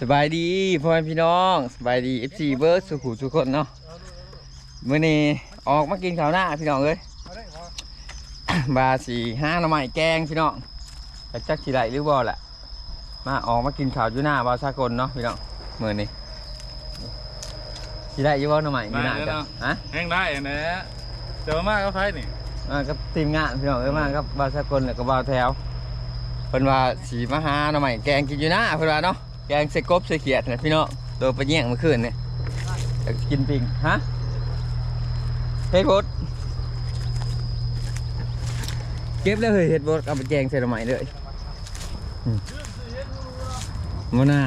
สบายดีพ่อแม่พี่น้องสบายดี FC เบิร์ดสุขุทุกคนเนาะมื้อนี้ออกมากินข้าวหน้าพี่น้องเอ้ยบาสีห้าหน่อไม้แกงพี่น้องแต่จักสิไหลหรือบ่แหละมาออกมากินข้าวอยู่หน้าบาสากลเนาะพี่น้องมื้อนี้สิไหลอยู่บ่หน่อไม้อยู่หน้าได้จ้ะแล้วเนาะฮะแห้งได้นะเจอมากก็ไฟนี่มากับทีมงานพี่น้องเอ้ยมากับบาสากลแล้วก็บ่าวแถวเพิ่นว่าสีมาหาหน่อไม้แกงกินอยู่หน้าเพิ่นว่าเนาะ แกงใส่กบใส่เขียดนะพี่น้องโดนไปแย่งเมื่อคืนนี่อยากกินปิงฮะเฮ็ดบดเก็บแล้วเฮ้ยเฮ็ดบดเอาไปแกงใส่หน่อไม้เลยอืมมันน่า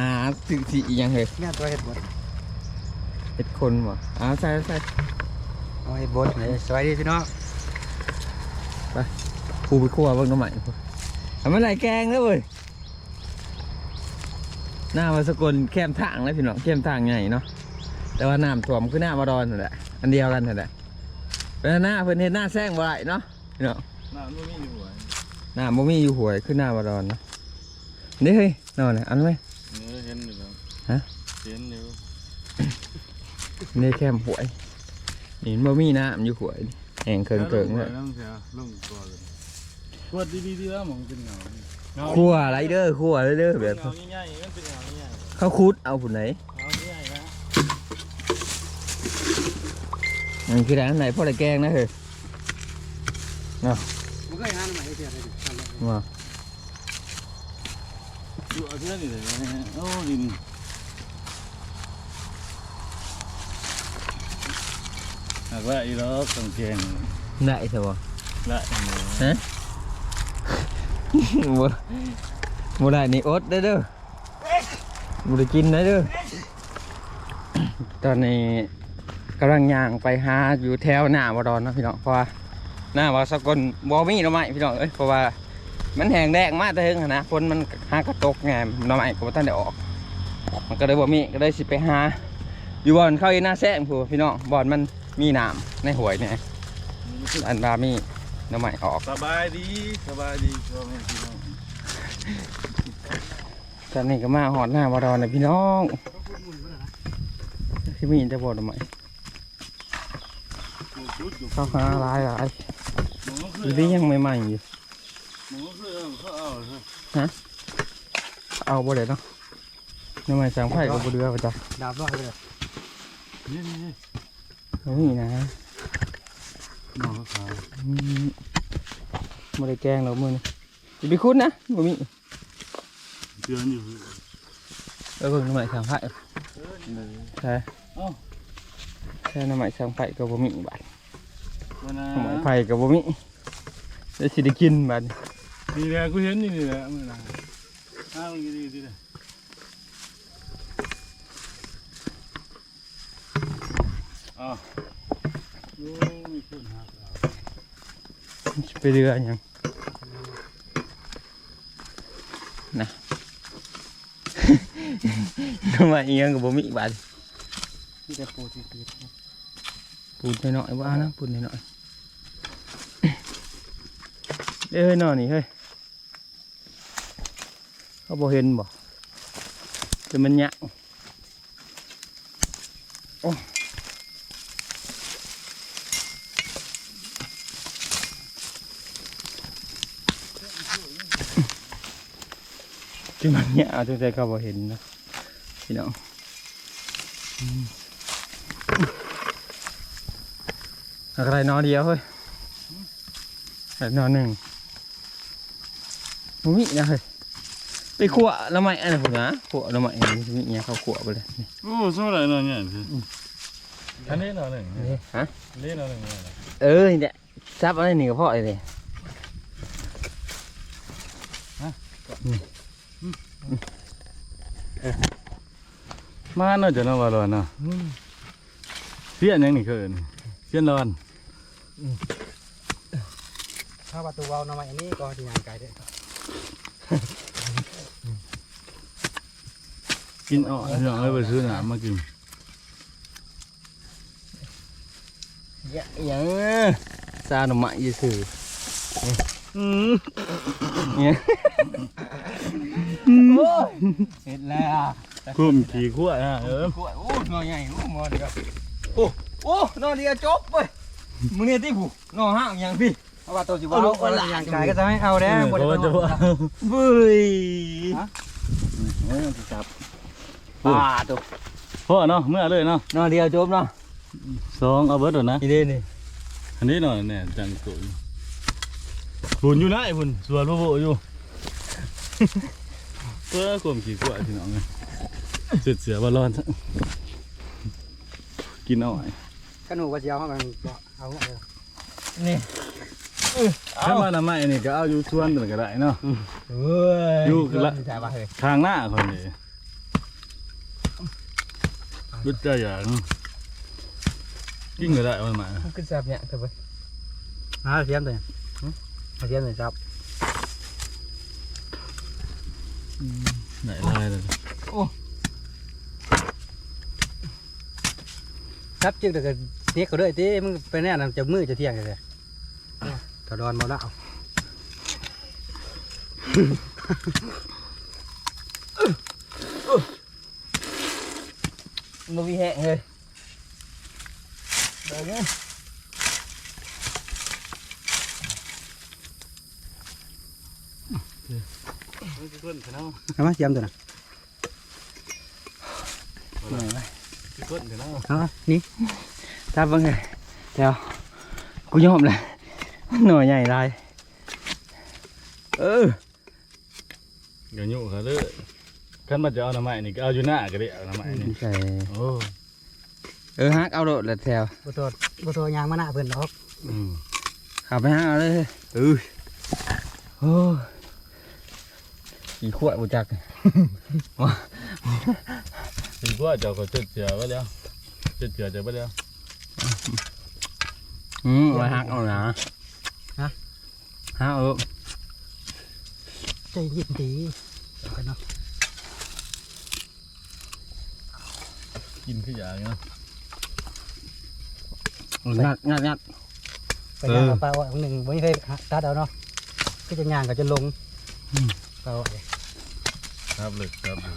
สิสิอีหยังเฮ้ยเนี่ยตัวเห็ดบดเฮ็ดคนบ่อ้าวใส่ใส่เอาเห็ดบดไหนสวัสดีพี่น้องครูไปคั่วเบิ่งหน่อไม้ทำอะไรแกงแล้วเว้ย หน้ามาสกลแคมทางแล้วพี่น้องแคมทางใหญ่เนาะแต่ว่าน้ำท่วมคือหน้ามาดอนนั่นแหละอันเดียวกันนั่นแหละเป็นหน้าเพิ่นเฮ็ดหน้าแซงบ่ได้เนาะพี่น้องน้ำมันมีอยู่หัวหน้าบ่มีอยู่หวยคือหน้ามาดอนเนาะนี่เฮ้ยนอนเลยอันไหมเนื้อเห็นอยู่แล้วฮะเห็นอยู่นี่แคมหวยนี่มันบ่มีน้ำอยู่หวยแห้งเคิงเคิงๆเลยต้องเสียลงตัวเลยกดดีๆดีแล้วมองเป็นเงา เงาคั่วไรเด้อคั่วไรเด้อแบบเงาใหญ่ๆมันเป็นเงาใหญ่เขาคุดเอาผุนไหนๆเงาใหญ่นะมันคือร้านไหนพ่อได้แกงนะเฮ้ยมันก็ยังไม่เสียเลยมาอยู่เอาเพื่อนนี่เลยนะโอ้ดินหากว่าอีล้อต้องแกงได้ใช่ปะละฮะ บ่บ่ได้นี่อดเด้เด้อบ่ได้กินนะเด้อตอนนี้กำลังย่างไปหาอยู่แถวหน้าบดอนเนาะพี่น้องเพราะว่าหน้าว่สกลบ่มีหน่อไม้พี่น้องเอ้ยเพราะว่ามันแห้งแดงมากแต่ถึงนะฝนมันหากระตกไงหน่อไม้ก็บ่ทันได้ออก มันก็เลยบ่มีก็เลยสิไปหาอยู่บ่อนเข้าอีหน้าแซงพู้พี่น้องบ่อนมันมีน้ำในหวยเนี่ยอันบามี หน่อไม้ออกสบายดีสบายดีพ่อแม่พี่น้องตอนนี้ก็มาหอดหน้าวารอนเลยพี่น้องที่มีจะบอกทำไมจุดอยู่เข้าหาหลายหลายมองก็อคืยู่อที่ยังใหม่ๆอยู่มองก็คือเขาเอาเถอะเอาบ่ได้เนาะหน้ำไม้สามไข่กับบ่เดือประจ้ะดาบร้อยเลยนี่นี่นี่เอา นี่นะมองเขาอืมบ่ได้แกงเรามือนี่จะไปคุ้นนะบ่มีเตือนอยู่เออเบิ่งหน้ำไม้สามไข่ใช่เอ้าใช่หน้ำไม้สามไข่กับบ่มีบาดวันน่ะหน้ำไม้ไผ่กับบ่มีได้สิได้กินบาดนี่แหละกูเห็นนี่นี่แหละมื่อไหร่อ้าวดีดีดีเลยอ้าวโอ้ ไปเรือหยังนะหน้ำไม้อีหยังกับบ่มีบาดที่จะปูที่ตีปูนหน่อยๆว่านะปูนหน่อยๆเอ้ยหน่อยนี่เฮ้ยเขาบ่เห็นบ่จะมันยะโอ้ จะมันยะเอาจังใจเขาบ่เห็นนะพี่น้องอืมอะไรนอเดียวเฮ้ยแต่นอหนึ่งมันมีนะเฮ้ยไปขั่วแล้วไม่อันนี้ผมนะขั่วแล้วไม่อันนี้มีเนี่ยเขาขั่วไปเลยนี่โอ้สมัยนั้นเนี่ยสิอันนี้หน่อยหนึ่งฮะอันนี้หน่อยหนึ่งเออนี่แหละซับอะไรนี่ก็พอเลย มาเนาะจะนอนว่าร้อนเนาะเสี้ยนยังนี่เกินเสี้ยนร้อนถ้าประตูวาล์วน้ำมันอันนี้ก็ที่ยางไก่ด้วยกินอ่อนอย่างเลยไปซื้อหนามมากินยะยังซาหน่อไม้ยี่สื่ออืมเนี่ย เสร็จแล้วคุ้มขี่ขั้วนะเออขวดโอ้นอใหญ่โอ้มอเดียวโอ้โอ้นอเดียวจบเว้ยมึงเนี่ยที่ผู้นอห้างอย่างพี่เอาว่าตัวสิว่าเอาเอาละอย่างกายก็จะให้เอาแน่บ่เพได้ราะว่าจะเอาว่าเบ้ยเออสิจับป่าตัวพ่อเนาะเมื่อเลยเนาะนอเดียวจบเนาะสองเอาเบิดหรอนะอีเด้นี่อันนี้หน่อยเนี่ยจังตุยหุ่นอยู่นะไอ้หุ่นสวนโบโบอยู่ เพื่อกลมขี่ขั้วที่น้องไงเสือเสือบอลลอนซะกินเอาไว้ขนูว่าสิเอาเฮากันบ่เอาเอานี่ถ้ามาทำไมนี่ก็เอาอยู่ชวนกันก็ได้เนาะเฮ้ยอยู่ละใช่ป่ะเฮ้ยทางหน้าคนนี้รู้ใจอย่างกิ้งก็ได้มันมามันคือแซ่บเนี่ยเถอะเว้ยหาเสียมตัวหาเสียมตัวครับ ไหนลายเลยครับจึงแต่ก็เด็กก็ด้วยติมึงไปแน่นำจะมือจะเที่ยงกันเลยถอดอนบ่ละเอามันมีแห้งเลยเดี๋ยวนี้ คน เนาะเอามาเสียมตัวน่ะคนเนาะเอานี่ตาเบิ่งเลยเดี๋ยวกูยอมเลยหน่อยใหญ่ลายเออเดี๋ยวยุ่งเขาเลยขั้นมาจะเอาหน้ำไม้นี่ก็เอาอยู่หน้าก็ได้เอาหน้ำไม้นี่ใช่โอ้เออฮักเอาโดดละแถวบ่โทษบ่โทษยางมาหน้าเพิ่นดอกอืมขับไปฮักเอาเลยเออโอ้ ยกี่ขวดบูจักดีกว่าเจ้าก็เจ็ดเจือไว้แล้วเจ็ดเจือจะไปแล้วอืมไว้ฮักเอานะฮะฮักเอาใจเย็นดีเอากันเนาะกินขึ้นอย่างเนาะงัดงัดงัดไปย่างเอาปลาไว้อันหนึ่งบ่มีใครตัดเอาเนาะก็จะย่างก็จะลงปลาไว้ ครับเลยครับเลย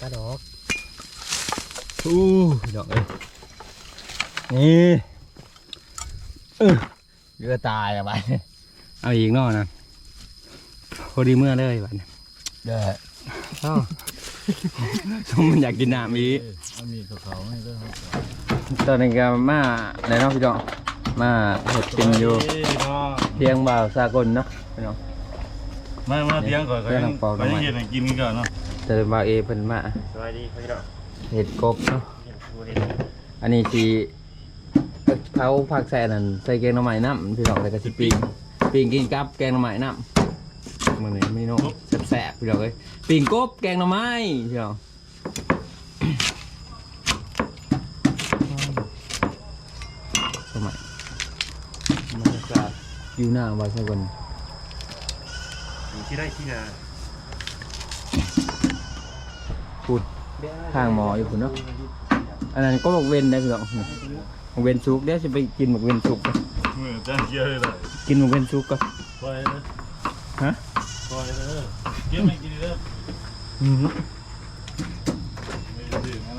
ตัดออกอู้ดอกเอ้ยนี่เออเรือตายอะบ้านเอาอีกเนอกนะพอดีเมื่อเลยบ้านเด้อเอ้าสมมันอยากกินน้ำอีกเอ้ยเอามีเขาเขาให้ด้วยครับตอนนี้ก็มาในน้องพี่น้องมาเห็ดกินอยู่พี่น้องเพียงบ่าวสากลเนาะพี่น้อง มามาเที่ยงก่อนก็เที่ยัยงงเปล่าก็ยังทำไมเย็นให้กินก่อนเนาะเจอบ่าวเอเพิ่นมาสวัสดีพี่น้องเห็ดกบเนาะเห็นผู้เห็นอันนี้สีเขาผักใส่อันนั้นใส่แกงหน่อไม้น้ำพี่น้องแล้วก็สิปิ้งปิ้งกินกับแกงหน่อไม้น้ำมื้อนี้เมนูแซ่บๆพี่น้องเอ้ยปิ้งกบแกงหน่อไม้พี่น้องสมัยบรรยากาศอยู่หน้าบ่าวสาก ลมีที่ได้ที่นาพูดข้างหมออยู่คุณเนาะอันนั้นก็บอกเวนได้พี่น้องบอกเวนซุกเดี๋ยวจะไปกินบอกเวนซุกก่อนเมื่อจ้างเกี่ยวเลยเลยกินบอกเวนซุกก่อนปล่อยเลยฮะปล่อยเลยเกี่ยวไม่กินเลยอืมไม่ได้ดื่มนะ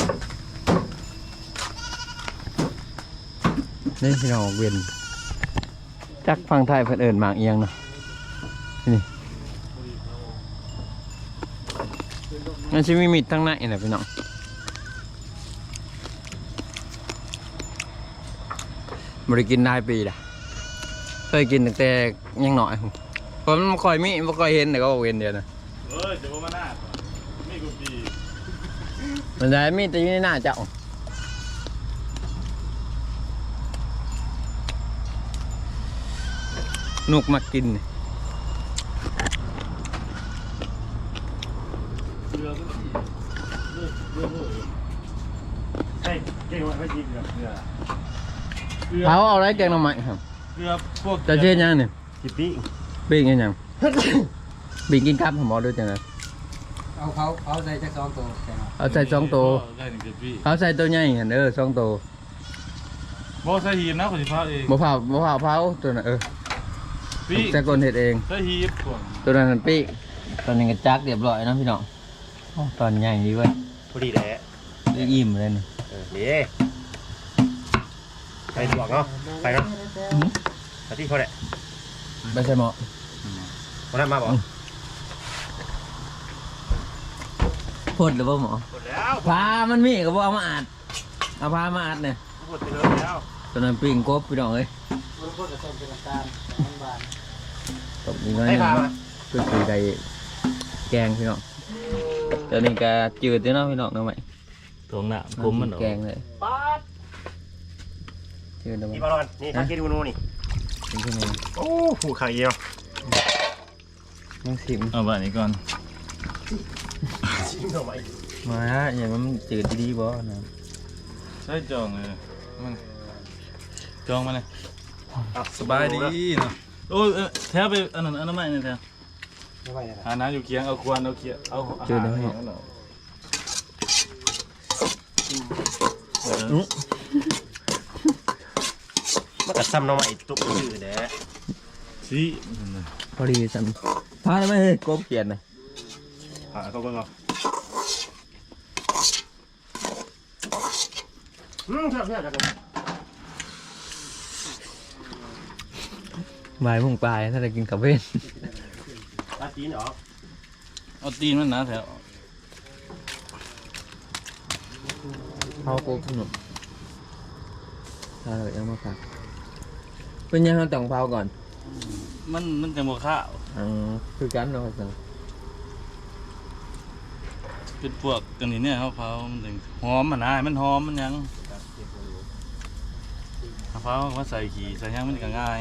นี่พี่น้องบอกเวนจักฟังไทยเพิ่นเอิญหมากเอียงเนาะ มันจะมีมิดทั้งในนะพี่น้องบริกินได้ปีละเคยกินตั้งแต่ยังหน่อยผมมันบ่ค่อยมีไม่ค่อยเห็นแต่ก็บอกเวนเดียวนะเออจะว่ามาหน้าไม่กูปีมันจะมีแต่อยู่ในหน้าเจ้าหนุกมากินนี่เรือก็ปีเรือเรือเรือ เฮ้ยเก่งว่ะไม่จริงเหรอ เรือ เรือเขาเอาอะไรแกงหน่อไม้ครับเรือพวกจะเช่นยังเนี่ยคิปปี้ปิ้งยังยังปิ้งกินครับผมบอกด้วยจังเลยเอาเขาเอาใส่จักสองตัวใส่มาเอาใส่สองตัวได้หนึ่งเจ็ดปีเขาใส่ตัวใหญ่เห็นเออสองตัวบ่ใส่หีบนะคนที่พาเองบ่เผาบ่เผาเผาตัวนั้นเออปีแต่คนเห็ดเองใส่หีบก่อนตัวนั้นมันปิ้งตอนนี้ก็จักเรียบร้อยเนาะพี่น้องโอ้ตอนใหญ่ดีเว้ยพอดีแหละเรียกอิ่มเลยนี่เออนี่ ไปดีกว่าเนาะไปเนาะไปที่เขาแหละไม่ใช่หมอคนนั้นมาบอกพ่นหรือว่าหมอหมดแล้วพามันมีก็บ่เอามาอัดเอาพามาอัดเนี่ยหมดไปเลยแล้วตอนนั้นปิ้งกบพี่น้องเอ้ยตบนี้น้อยหให้นึงพาเนาะมาเพื่อคือได้แกงพี่น้องตอนนี้ก็จืดเด้อเนาะพี่น้องเนาะไหมตรงหน้าผมมันแกงเลยจืด เนาะไหมนี่บอลลอนนี่ข้าวกินกูนูนี่เป็นที่นี่โอ้หูไข่เยี่ยวต้องชิมเอาแบบนี้ก่อน ชิมทำไมมาฮะอย่างมันจืดดีๆบ่นะใช่จองเลยมันจองมาเลยสบายดีเนาะโอ้ยเอ้ยแทบไปอันนั้นอันนั้นไม่เนี่ยแทบไม่ไหวแล้วหาน้ำอยู่เคียงเอาควรเอาเคียงเอาอาหารให้มันหน่อยเออ มันกัดซ้ำน้องใหม่ตุ๊กจืดแหละสิพอดีสันพาได้ไหมเฮ้ยกบเขียนนะอ่าเขาเบิ่งเอาอืมเชื่อเถอจังเลยบ่ายโมงปลายถ้าจะกินกับเวนตาจีนเหรอเอาตีนมันนะแถวเขาโกบขนมถ้าเราเอามาฝาก เป็นยังไงต้องเผาก่อนมันมันจะโมข้าวอ๋อคือกันเนาะสันเป็นพวกกันนี่เนี่ยเขาเผามันถึงหอมมันนะมันหอมมันยังเขาเผามาใส่ขี่ใส่ยังมันก็ง่าย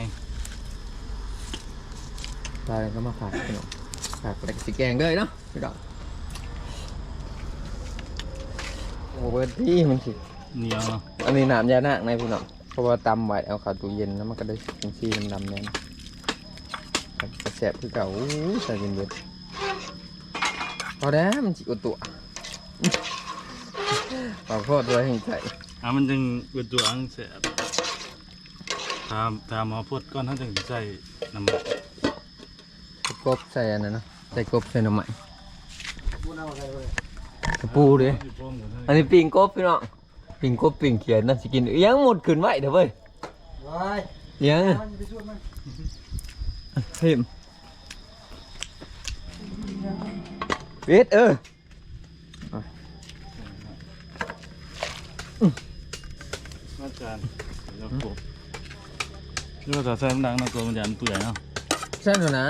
ปลาก็มาฝากขนมฝากแต่สีแกงด้วยเนาะพี่ดอกโอ้เบอร์ที่มันสิเหนียวเนาะอันนี้น้ำยาหนักในพี่น้อง เพราะว่าตำไว้เอาเข้าตู้เย็นแล้วมันก็ได้เป็นสีดำๆแน่นครับกระแสบคือเก่าอู้ใส่เย็นเบิดพอแล้วมันจิอุดตัวขอโทษด้วยให้ใจอะมันจึงเป็นตัวอังแสบตามตามหมอพูดก้อนเขาจึงสิใส่น้ำมันกบใส่อันนั้นเนาะใส่กบใส่หน่อไม้พูดเอาอะไรเลยกระปูดิสิโป้งกันให้อันนี้ปิงกบพี่น้อง ปิงกบปิงเขียนน่าสิกินอิหยังหมดขึ้นไว้เถอะเว้ยว้ายอิหยังมันไปช่วยมันเพิ่มเวทเอออาจารย์แล้วกบนี่ว่าถ้าใส่มันดังนะตัวมันยันเปื่อยเนาะใช่หนูนะ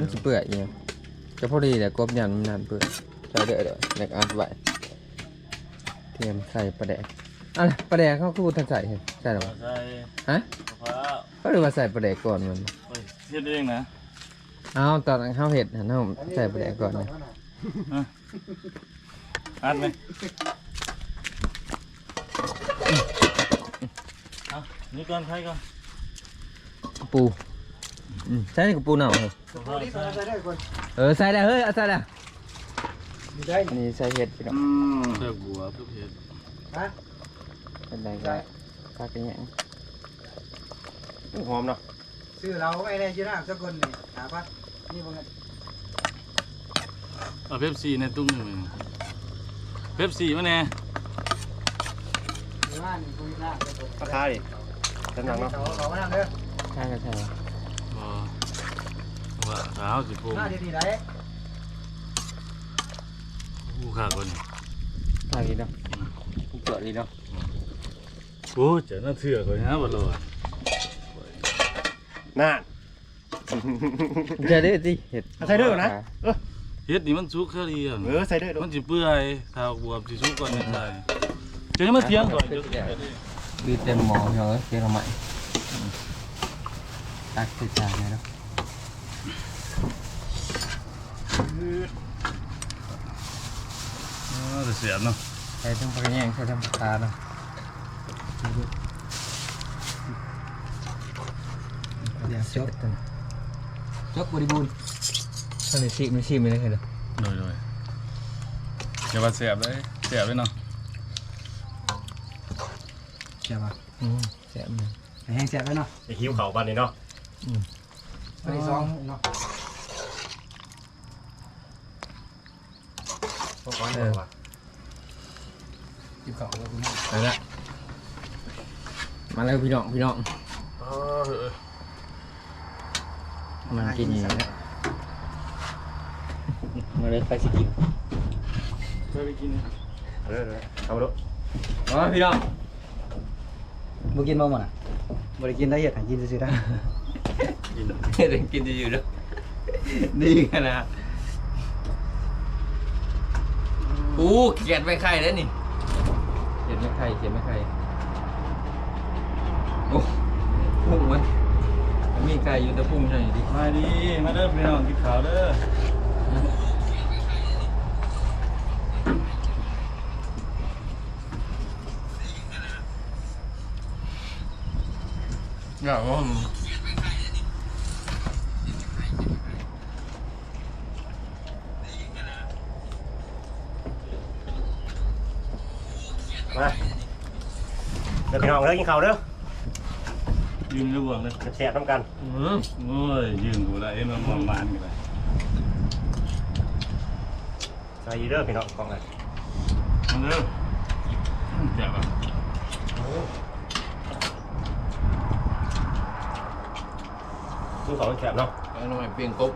มันสิเปื่อยเนี่ยจะพอดีแต่กบยันมันนานเปื่อยใส่เด้อเด้อเด็กอัดไว้ เตรียมใส่ปลาแดกอะไรปลาแดกเขาคือทันใส่เหรอใช่หรอวะใส่ฮะมะพร้าวก็หรือว่าใส่ปลาแดกก่อนมันเฮ้ยเฮ็ดเองนะเอาตอนข้าวเห็ดหันเอาใส่ปลาแดกก่อนนะอัดไหมเอานี่ก่อนใครก่อนปูอืมใช่กับปูเน่าเหรอมะพร้าวนี่ใส่ใส่ได้คนเออใส่แล้วเฮ้ยเอาใส่แล้ว มีได้อันนี้ใส่เห็ดพี่น้องอืมเลือกบัวเพื่อเฮ็ดฮะเป็นไรก็พักกันยังหอมเนาะซื้อเราไม่ได้ชื่อน้ำสักคนนี่หาพัดนี่พวกนั้นเอาเป๊ปซี่ในตุ้งหนึ่งเป๊ปซี่มาแน่หรือว่านี่พวกนี้น้ำสักคนราคาดิจำหนังเนาะเขาเขามานั่งเด้อใช่ก็ใช่บ่ว่าสาวสิพงหน้าดีๆได้ ผู้ขาคนนี้ทางนี้เนาะเกิดนี้เนาะโอ้เจ้าหน้าเถื่อคนนี้บ่รอดน่านจะได้สิเห็ดใส่ด้วยนะเออเฮ็ดนี่มันสุกแค่ดีอะเออใส่ด้วยมันสิเปื่อยถ้าบวบสิสุกก่อนจะใส่เจะมาเถียงก่อนเดี๋ยวดีเต็มหมอเหรอเกี่ยวกับใหม่ตักใส่จานเลยเนาะ เออเสียบเนาะใส่ทั้งปลาแยงใส่ทั้งปลาตาเนาะเดี๋ยวจบจบบริบูรณ์ท่านเลยชิมไม่ชิมไม่ได้เหรอโดยโดยอย่าว่าเสียบเลยเสียบเลยเนาะเสียบอะอืมแซ่บเลยแห้งเสียบแล้วเนาะไอ้หิวเขาบ้านนี่เนาะอันที่สองเนาะพวกก้อนเดียวว่ะกินข้าวแล้วคุณไปละมาแล้วพี่น้องพี่น้องอ๋อเออมันกินอย่างนี้มาเลยไปสิกินไปไปกินเอาเลยเลยเอาดูอ๋อพี่น้องบ่กินบ่หมดอะบ่ได้กินได้เฮ็ดให้กินซื่อๆได้กินเด็กกินดีอยู่แล้วดีกันนะอู้เขียนไม่ไข่แล้วนี่เขียน ไม่ไข่เขียนไม่ไข่โอ้พุ่งมันมันมีไข่อยู่แต่พุ่งใช่ดิมาดีมาเด้อพี่น้องกินข้าวเด้ออยากว่า มาเดี๋ยวพี่น้องเด้อกินข้าวเด้อยืนในบ่วงเลยแซ่บๆน้ำกันอืมโอ้ยยืนกูละเอ็นมันมองมานกันเลยใส่เด้อพี่น้องกล่องเลยมาเด้อแจ่บอะกินข้าวแซ่บเนาะแล้วทำไมเปลี่ยนกบ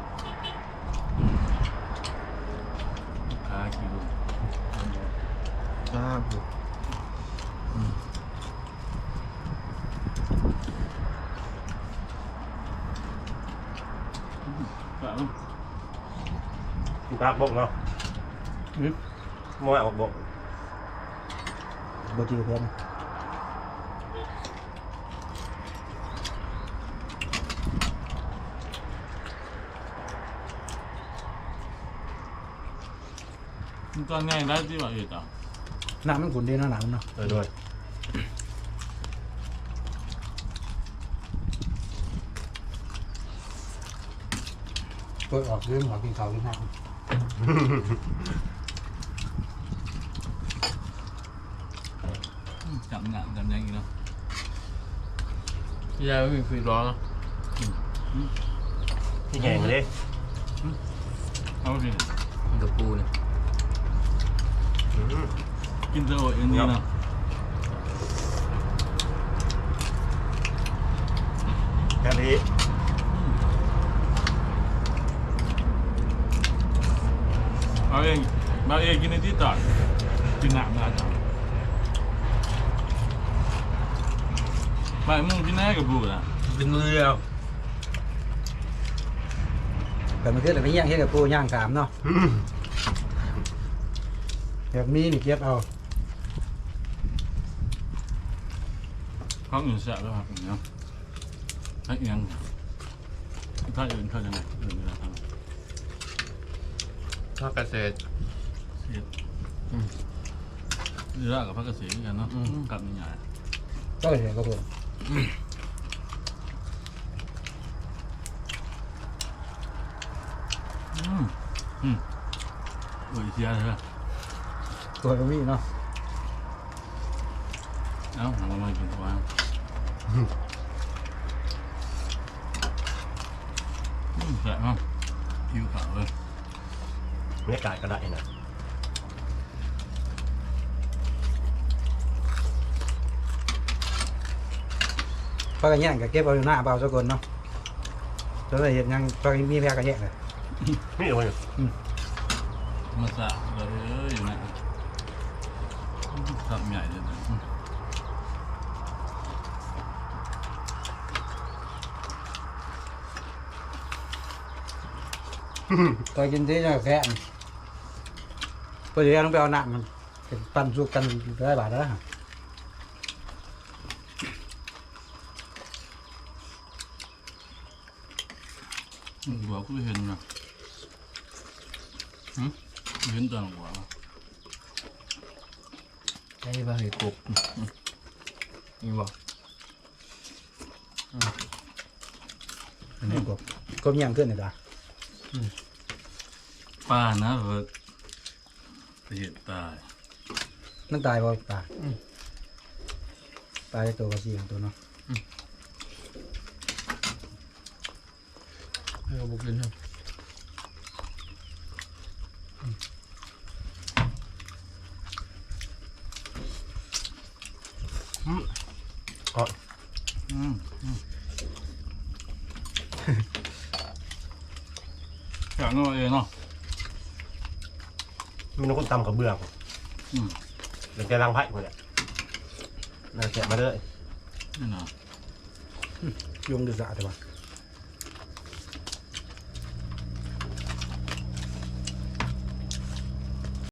ขาคิวครับฝา กินปลาบกเนาะมัวออกบกบ่จือเพิ่นมันก็ง่ายได้ที่ว่าเอ็ดอะน้ำมันขุ่นดีเนาะน้ำเนาะเออด้วย ดออกลืมออกกินข้าวกินน้ำจับงานจับยังอีกเนาะยายไม่มีฟรีร้อนเนอะที่แห้งเลยเอาสิกับปูเนี่ยอืมกินเตโอเอ็นดีเนาะแค่นี้ เอาเองมาเองกินในที่จอดกินหนักมาจังไปมึงกินแน่กับบูนะเป็นเรือแต่มันคือแต่ไปย่างเฮ็ดกับปูย่างกามเนาะอืมแบบนี้นี่เก็บเอาเขาอื่นแสบแล้วครับอย่างเงี้ยถ้าเอียงถ้าอื่นเขาจะไงอื่นเวลาทำ ภาคเกษตร เสียเรือกับพระเกษตรเหมือนกันเนาะกับนี่ใหญ่ก็เห็นก็เพิ่นอืมอืมโอ้ยเสียเลยตัวก็มีเนาะเอ้าเรามากินตัวอืมแสบมากผิวขาวเลย บรรยากาศก็ได้นะพากันย่างก็เก็บเอาอยู่หน้าเบาซะก่อนเนาะจนได้เห็นยังพากันมีแพ้กันแยกเลยนี่เลยมาสะเลยอยู่นะทำใหญ่เลยนะตอนกินที่จะแค่ นพอเดี๋ยวต้องไปเอาหนักมันเป็นปั่นสุกกันได้บาทแล้ ไปเห็นตายมันตายบ่ตายตายตัวก็เสีตัวเนาะให้เราบุกเล่นครับอืมอ๋ออืมอืมอย่างนั้นเลยเนาะ มีน้องคนตำกับเบื้องอืมเดี๋ยวแกล้างไผ่คนเนี่ยน่าแกะมาเลยนี่เนาะยุงดื้อสะแต่ว่า